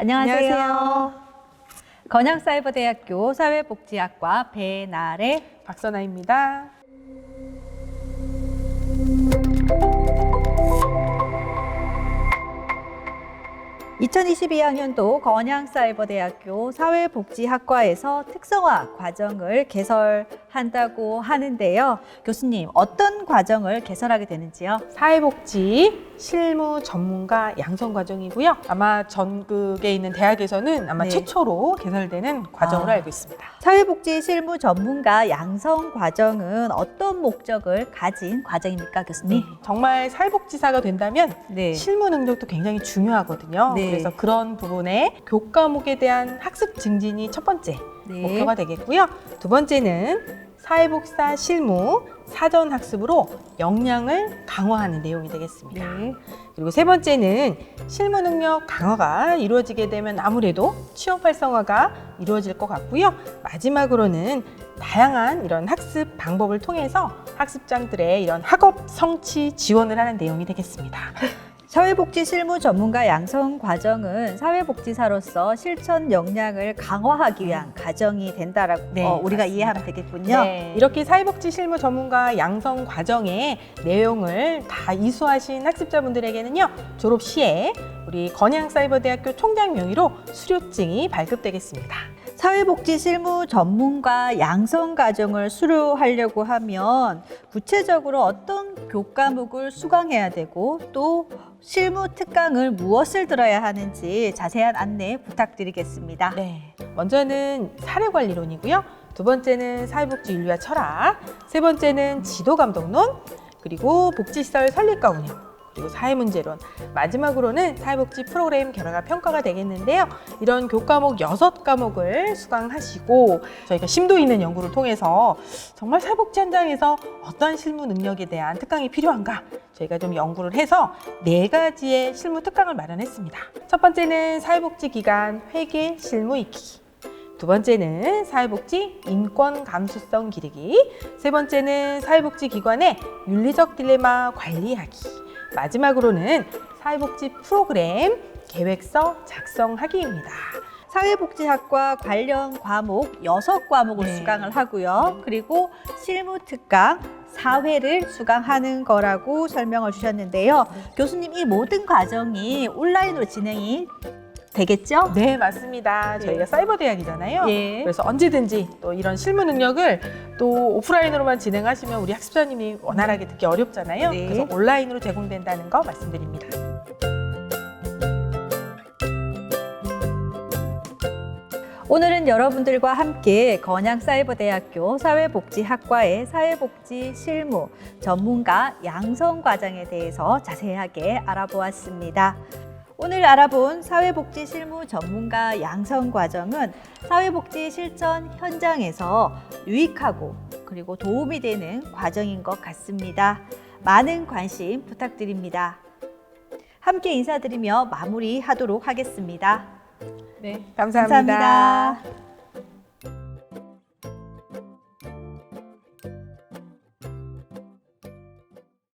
안녕하세요. 안녕하세요. 건양사이버대학교 사회복지학과 배나래 박선아입니다. 이 2022학년도 건양사이버대학교 사회복지학과에서 특성화 과정을 개설 한다고 하는데요. 교수님, 어떤 과정을 개설하게 되는지요? 사회복지 실무 전문가 양성 과정이고요. 아마 전국에 있는 대학에서는 아마 네. 최초로 개설되는 과정으로 아. 알고 있습니다. 사회복지 실무 전문가 양성 과정은 어떤 목적을 가진 과정입니까, 교수님? 정말 사회복지사가 된다면 네. 실무 능력도 굉장히 중요하거든요. 네. 그래서 그런 부분에 교과목에 대한 학습 증진이 첫 번째 네. 목표가 되겠고요. 두 번째는 사회복사 실무 사전 학습으로 역량을 강화하는 내용이 되겠습니다. 네. 그리고 세 번째는 실무 능력 강화가 이루어지게 되면 아무래도 취업 활성화가 이루어질 것 같고요. 마지막으로는 다양한 이런 학습 방법을 통해서 학습장들의 이런 학업 성취 지원을 하는 내용이 되겠습니다. 사회복지 실무 전문가 양성 과정은 사회복지사로서 실천 역량을 강화하기 위한 과정이 된다라고 네, 어, 우리가 맞습니다. 이해하면 되겠군요. 네, 이렇게 사회복지 실무 전문가 양성 과정의 내용을 다 이수하신 학습자분들에게는요 졸업 시에 우리 건양사이버대학교 총장 명의로 수료증이 발급되겠습니다. 사회복지 실무 전문가 양성 과정을 수료하려고 하면 구체적으로 어떤 교과목을 수강해야 되고 또 실무 특강을 무엇을 들어야 하는지 자세한 안내 부탁드리겠습니다. 네, 먼저는 사례관리론이고요. 두 번째는 사회복지 윤리와 철학, 세 번째는 지도감독론, 그리고 복지시설 설립과 운영, 그리고 사회문제론, 마지막으로는 사회복지 프로그램 결과가 평가가 되겠는데요. 이런 교과목 여섯 과목을 수강하시고 저희가 심도 있는 연구를 통해서 정말 사회복지 현장에서 어떠한 실무 능력에 대한 특강이 필요한가 저희가 좀 연구를 해서 네 가지의 실무 특강을 마련했습니다. 첫 번째는 사회복지 기관 회계 실무 익히기. 두 번째는 사회복지 인권 감수성 기르기. 세 번째는 사회복지 기관의 윤리적 딜레마 관리하기. 마지막으로는 사회복지 프로그램 계획서 작성하기입니다. 사회복지학과 관련 과목 여섯 과목을 네. 수강을 하고요. 그리고 실무 특강 사회를 수강하는 거라고 설명을 주셨는데요. 교수님 이 모든 과정이 온라인으로 진행이 되겠죠? 네, 맞습니다. 네. 저희가 사이버 대학이잖아요. 예. 그래서 언제든지 또 이런 실무 능력을 또 오프라인으로만 진행하시면 우리 학습자님이 원활하게 듣기 어렵잖아요. 네. 그래서 온라인으로 제공된다는 거 말씀드립니다. 오늘은 여러분들과 함께 건양사이버대학교 사회복지학과의 사회복지 실무 전문가 양성 과정에 대해서 자세하게 알아보았습니다. 오늘 알아본 사회복지 실무 전문가 양성 과정은 사회복지 실천 현장에서 유익하고 그리고 도움이 되는 과정인 것 같습니다. 많은 관심 부탁드립니다. 함께 인사드리며 마무리하도록 하겠습니다. 네, 감사합니다. 감사합니다.